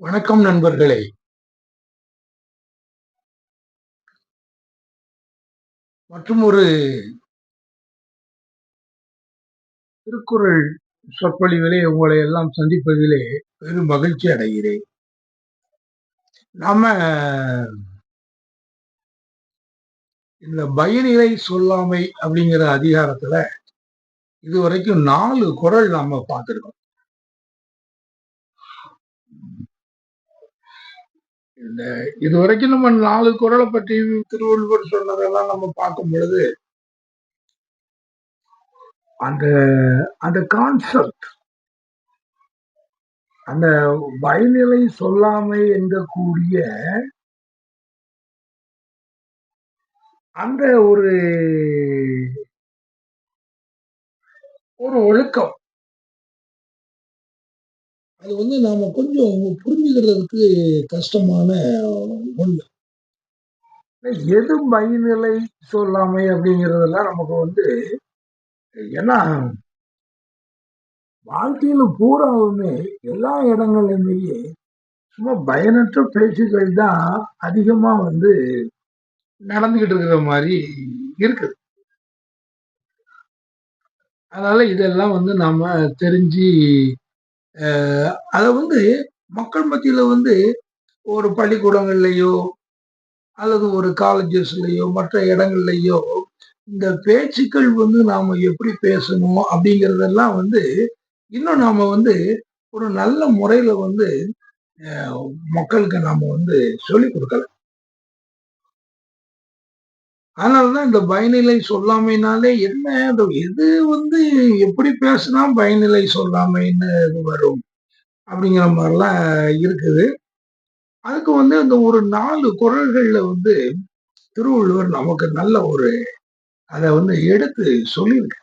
வணக்கம் நண்பர்களே. மற்றும் ஒரு திருக்குறள் சொற்பொழிவிலே உங்களை எல்லாம் சந்திப்பதிலே பெரும் மகிழ்ச்சி அடைகிறேன். நாம இந்த பயனிலை சொல்லாமை அப்படிங்கிற அதிகாரத்துல இதுவரைக்கும் நாலு குரல் நாம பார்த்திருக்கோம். இந்த இதுவரைக்கும் நம்ம நாலு குரலை பற்றி திருவள்ளுவர் சொன்னதெல்லாம் நம்ம பார்க்கும் பொழுது அந்த அந்த கான்செப்ட் அந்த பயனிலை சொல்லாமை என்கக்கூடிய அந்த ஒரு ஒரு ஒழுக்கம் அது வந்து நாம கொஞ்சம் புரிஞ்சுக்கிறதுக்கு கஷ்டமான ஒண்ணு. எது மைநிலை சொல்லாமை அப்படிங்கிறதெல்லாம் நமக்கு வந்து ஏன்னா வாழ்க்கையில பூராவுமே எல்லா இடங்கள்லையுமே சும்மா பயனற்ற பேச்சுக்கள் தான் அதிகமா வந்து நடந்துகிட்டு இருக்கிற மாதிரி இருக்குது. அதனால இதெல்லாம் வந்து நாம தெரிஞ்சு அதை வந்து மக்கள் மத்தியில வந்து ஒரு பள்ளிக்கூடங்கள்லையோ அல்லது ஒரு காலேஜஸ்லையோ மற்ற இடங்கள்லையோ இந்த பேச்சுக்கள் வந்து நாம் எப்படி பேசணும் அப்படிங்கிறதெல்லாம் வந்து இன்னும் நாம் வந்து ஒரு நல்ல முறையில் வந்து மக்களுக்கு நாம் வந்து சொல்லிக் கொடுக்கல. அதனாலதான் இந்த பயனிலை சொல்லாமைனாலே என்ன எது வந்து எப்படி பேசினா பயனிலை சொல்லாமைன்னு இது வரும் அப்படிங்கிற மாதிரிலாம் இருக்குது. அதுக்கு வந்து அந்த ஒரு நாலு குரல்கள்ல வந்து திருவள்ளுவர் நமக்கு நல்ல ஒரு அதை வந்து எடுத்து சொல்லியிருக்க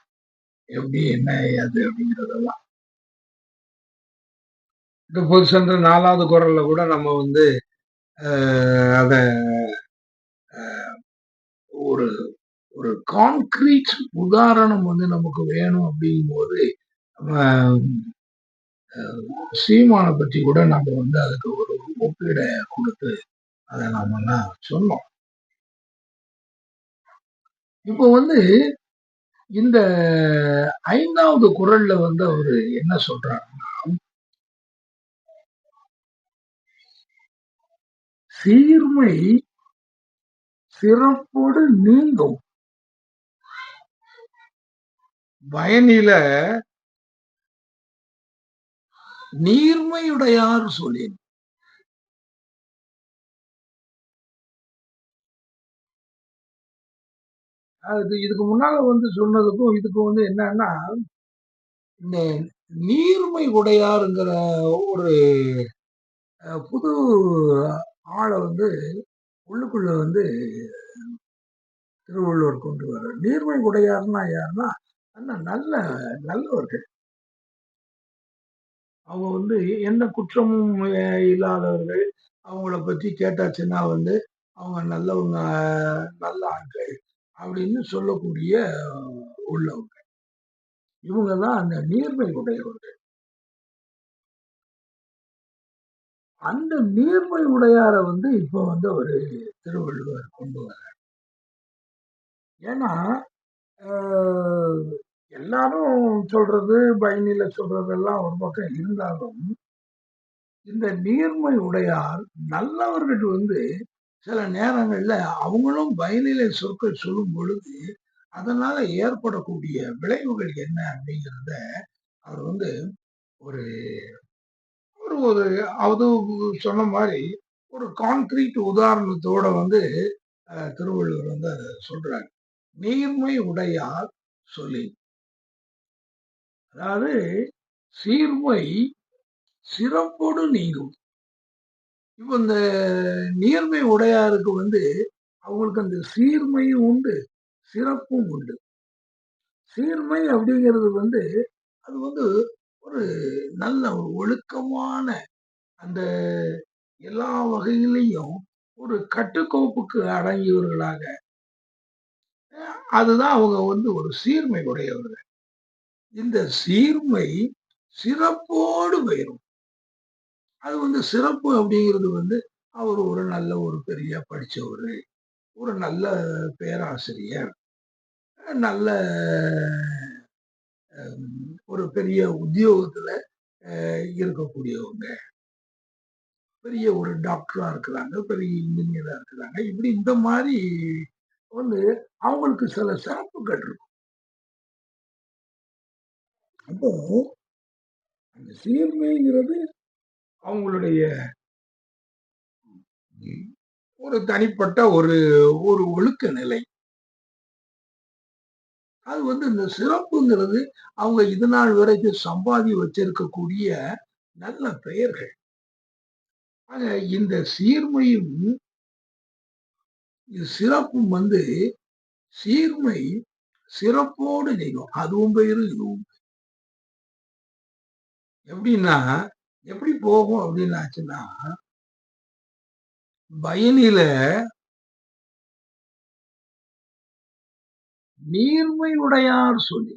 எப்படி என்ன அது அப்படிங்கிறதெல்லாம். இந்த பொது சென்ற நாலாவது குரல்ல கூட நம்ம வந்து அதை ஒரு ஒரு கான்கிரீட் உதாரணம் வந்து நமக்கு வேணும் அப்படிங்கும்போது சீமானை பற்றி கூட நம்ம வந்து அதுக்கு ஒரு ஒப்பீடை கொடுத்து அதை நாம சொன்னோம். இப்போ வந்து இந்த ஐந்தாவது குரல்ல வந்து அவரு என்ன சொல்றாருன்னா சீர்மை சிறப்போடு நீங்கும். பயனில நீர்மையுடையார் சொல்லேன். அது இதுக்கு முன்னால வந்து சொன்னதுக்கும் இதுக்கும் வந்து என்னன்னா இந்த நீர்மை உடையாருங்கிற ஒரு புது ஆளை வந்து உள்ளுக்குள்ள வந்து திருவள்ளுவர் கொண்டு வர நீர்மை உடையார்னா யாருன்னா நல்ல நல்லவர்கள். அவங்க வந்து எந்த குற்றமும் இல்லாதவர்கள். அவங்கள பற்றி கேட்டாச்சுன்னா வந்து அவங்க நல்லவங்க நல்ல ஆட்கள் அப்படின்னு சொல்லக்கூடிய உள்ளவங்க. இவங்க தான் அந்த நீர்மை உடையவர்கள். அந்த நீர்மை உடையார வந்து இப்போ வந்து ஒரு திருவள்ளுவர் கொண்டு வர ஏன்னா எல்லாரும் சொல்றது பயனில சொல்றதெல்லாம் ஒரு பக்கம் இருந்தாலும் இந்த நீர்மை உடையார் நல்லவர்கள் வந்து சில நேரங்கள்ல அவங்களும் பயனிலை சொற்கள் சொல்லும் பொழுது அதனால ஏற்படக்கூடிய விளைவுகள் என்ன அப்படிங்கிறத அவர் வந்து ஒரு ஒரு அது சொன்ன மாதிரி ஒரு கான்கிரீட் உதாரணத்தோட வந்து திருவள்ளுவர் வந்து அதை சொல்றாரு. நீர்மை உடையார் சொல்லி. அதாவது சீர்மை சிறப்போடு நீங்கும். இப்போ இந்த நீர்மை உடையாருக்கு வந்து அவங்களுக்கு அந்த சீர்மையும் உண்டு சிறப்பும் உண்டு. சீர்மை அப்படிங்கிறது வந்து அது வந்து ஒரு நல்ல ஒரு ஒழுக்கமான அந்த எல்லா வகையிலையும் ஒரு கட்டுக்கோப்புக்கு அடங்கியவர்களாக அதுதான் அவங்க வந்து ஒரு சீர்மை உடையவர்கள் இந்த சீர்மை சிறப்போடு போயிடும் அது வந்து சிறப்பு அப்படிங்கிறது வந்து அவர் ஒரு நல்ல ஒரு பெரிய படித்தவர் ஒரு நல்ல பேராசிரியர். நல்ல ஒரு பெரிய உத்தியோகத்துல இருக்கக்கூடியவங்க. பெரிய ஒரு டாக்டரா இருக்கிறாங்க. பெரிய இன்ஜினியரா இருக்கிறாங்க. இப்படி இந்த மாதிரி வந்து அவங்களுக்கு சில சிறப்புகள் இருக்கும். அப்போ அந்த சீர்மைங்கிறது அவங்களுடைய ஒரு தனிப்பட்ட ஒரு ஒரு ஒழுக்க நிலை. அது வந்து இந்த சிறப்புங்கிறது அவங்க இது நாள் வரைக்கும் சம்பாதி வச்சிருக்கக்கூடிய நல்ல பெயர்கள். ஆக இந்த சீர்மையும் சிறப்பும் வந்து சீர்மை சிறப்போடு நீங்கும். அதுவும் பெயரு, இதுவும் எப்படின்னா, எப்படி போகும் அப்படின்னு ஆச்சுன்னா பயனில நீர்மை உடையார் சொல்லி.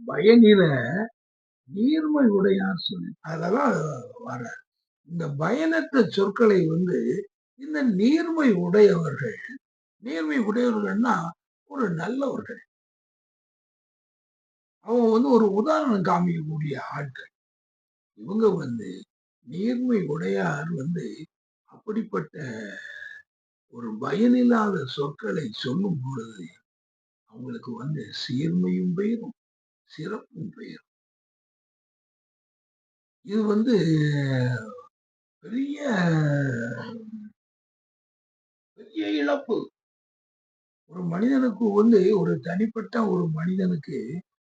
பயனில நீர்மை உடையார் சொல்லி. அதெல்லாம் வர இந்த பயனற்ற சொற்களை வந்து இந்த நீர்மை உடையவர்கள் நீர்மை உடையவர்கள்னா ஒரு நல்லவர்கள். அவங்க வந்து ஒரு உதாரணம் காமிக்கக்கூடிய ஆட்கள். இவங்க வந்து நீர்மை உடையார் வந்து அப்படிப்பட்ட ஒரு பயனில்லாத சொற்களை சொல்லும் பொழுது, அவங்களுக்கு வந்து சீர்மையும் பெயரும், சிறப்பும் பெயரும். இது வந்து பெரிய பெரிய இழப்பு. ஒரு மனிதனுக்கு வந்து ஒரு தனிப்பட்ட ஒரு மனிதனுக்கு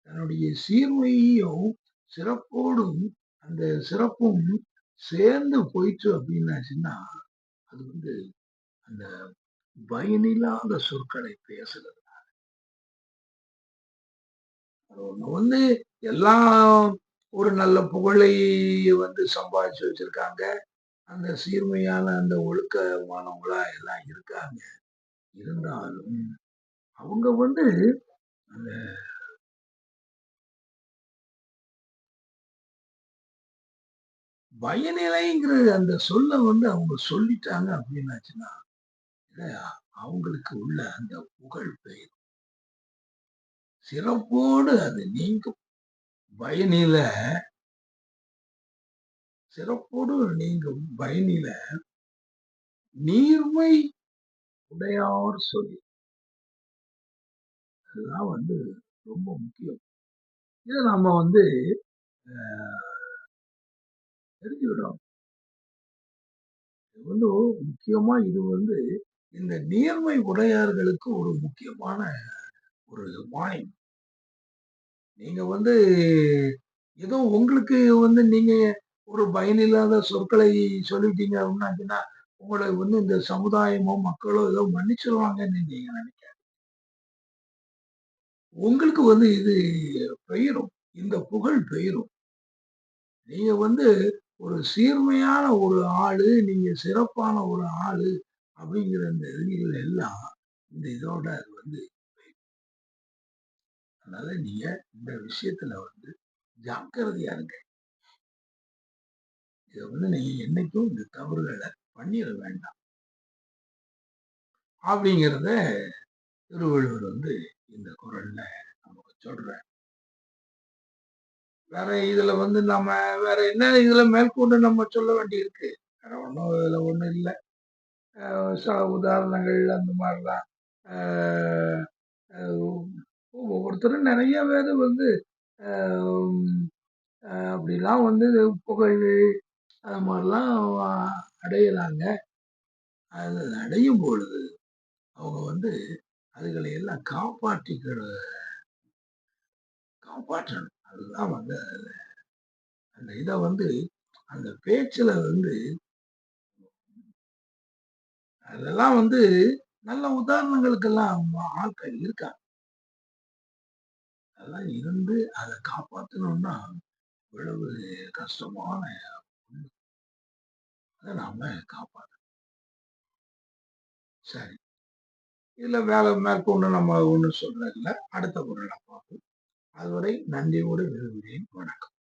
தன்னுடைய சீர்மையும், சிறப்போடும் அந்த சிறப்பும் சேர்ந்து போயிட்டு அப்படின்னாச்சுன்னா, அது வந்து அந்த பயனில்லாத சொற்களை பேசுறதுனால அவங்க வந்து எல்லாம் ஒரு நல்ல புகழை வந்து சம்பாதிச்சு வச்சிருக்காங்க. அந்த சீர்மையான அந்த ஒழுக்கமானவங்களா எல்லாம் இருக்காங்க. இருந்தாலும் அவங்க வந்து அந்த பயநிலைங்கிற அந்த சொல்ல வந்து அவங்க சொல்லிட்டாங்க அப்படின்னாச்சுன்னா, அவங்களுக்கு உள்ள அந்த புகழ் பெயர். சிறப்போடு அது நீங்கும். பயனில சிறப்போடு நீங்கும் பயனில நீர்மை உடையார் சொல்லி. அதுதான் வந்து ரொம்ப முக்கியம். இதை நாம வந்து தெரிஞ்சு தெரிஞ்சுக்கிடணும். இது வந்து முக்கியமா இது வந்து இந்த நேர்மை உடையார்களுக்கு ஒரு முக்கியமான ஒரு வாய்ப்பு நீங்க வந்து ஏதோ உங்களுக்கு வந்து நீங்க ஒரு பயனில்லாத சொற்களை சொல்லிட்டீங்க அப்படின்னாச்சுன்னா, உங்களை வந்து இந்த சமுதாயமோ, மக்களோ ஏதோ மன்னிச்சிருவாங்கன்னு நீங்க நினைக்காதீங்க. உங்களுக்கு வந்து இது பெயரும். இந்த புகழ் பெயரும். நீங்க வந்து ஒரு சீர்மையான ஒரு ஆளு, நீங்க சிறப்பான ஒரு ஆளு அப்படிங்கிற இந்த இதுகள் எல்லாம் இந்த இதோட வந்து அதனால நீங்க இந்த விஷயத்துல வந்து ஜாக்கிரதையா இருங்க. இத வந்து நீங்க என்னைக்கும் இந்த தவறுகளை பண்ணிட வேண்டாம். அப்படிங்கிறத திருவள்ளுவர் வந்து இந்த குரல்ல நமக்கு சொல்ற வேற இதுல வந்து நம்ம வேற என்ன இதுல மேற்கொண்டு நம்ம சொல்ல வேண்டியிருக்கு? வேற ஒன்றும் இதுல ஒண்ணும் இல்லை ச சில உதாரணங்கள் அந்த மாதிரிலாம் ஒவ்வொருத்தரும் நிறைய பேர் வந்து அப்படிலாம் வந்து புகழ்கள் அது மாதிரிலாம் அடையிறாங்க அது அடையும் பொழுது, அவங்க வந்து அதுகளை எல்லாம் காப்பாற்றிக்கிற காப்பாற்றணும். அதுதான் வந்து அதில் அந்த இதை வந்து அந்த பேச்சில் வந்து அதெல்லாம் வந்து நல்ல உதாரணங்களுக்கெல்லாம் ஆட்கள் இருக்காங்க. அதெல்லாம் இருந்து அத காப்பாத்தணும்னா, இவ்வளவு கஷ்டமான அதை நாம காப்பாத்தணும். சரி. இதுல வேலை மேற்கொண்டு நம்ம ஒண்ணும் சொல்றதில்ல. அடுத்த குறள பார்ப்போம். அதுவரை நன்றியோடு விரும்புகிறேன். வணக்கம்.